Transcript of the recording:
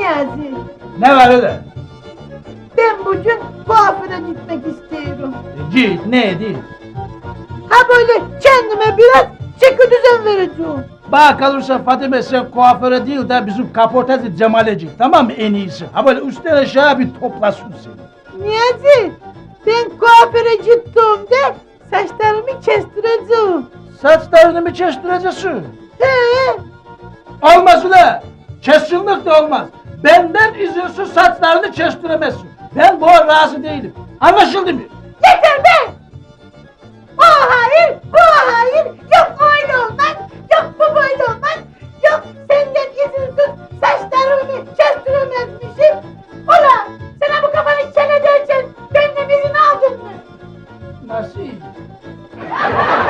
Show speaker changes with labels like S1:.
S1: Niyazi,
S2: Ne var öyle?
S1: ben bugün kuaföre gitmek istiyorum.
S2: E, Git ne değil.
S1: Ha böyle kendime biraz çeki düzen vereceğim.
S2: Bana kalırsa Fatime sen kuaföre değil de bizim kaportacı Cemal'e git tamam mı en iyisi? Ha böyle üstten aşağı bir toplasın seni.
S1: Niyazi, ben kuaföre gittiğimde saçlarımı kestireceğim.
S2: Saçlarını mı kestireceksin?
S1: He,
S2: Olmaz ulan. Kesinlikle olmaz. Benden izinsiz saçlarını kestiremezsin. Ben bu razı değilim. Anlaşıldı mı?
S1: Yeter be! O hayır, bu hayır. Yok öyle olmaz, yok bu böyle olmaz. Yok senden izinsiz saçlarımı kestiremezmişim. Ola sana bu kafanı çene derken benden izin aldın mı?
S2: Nasıl?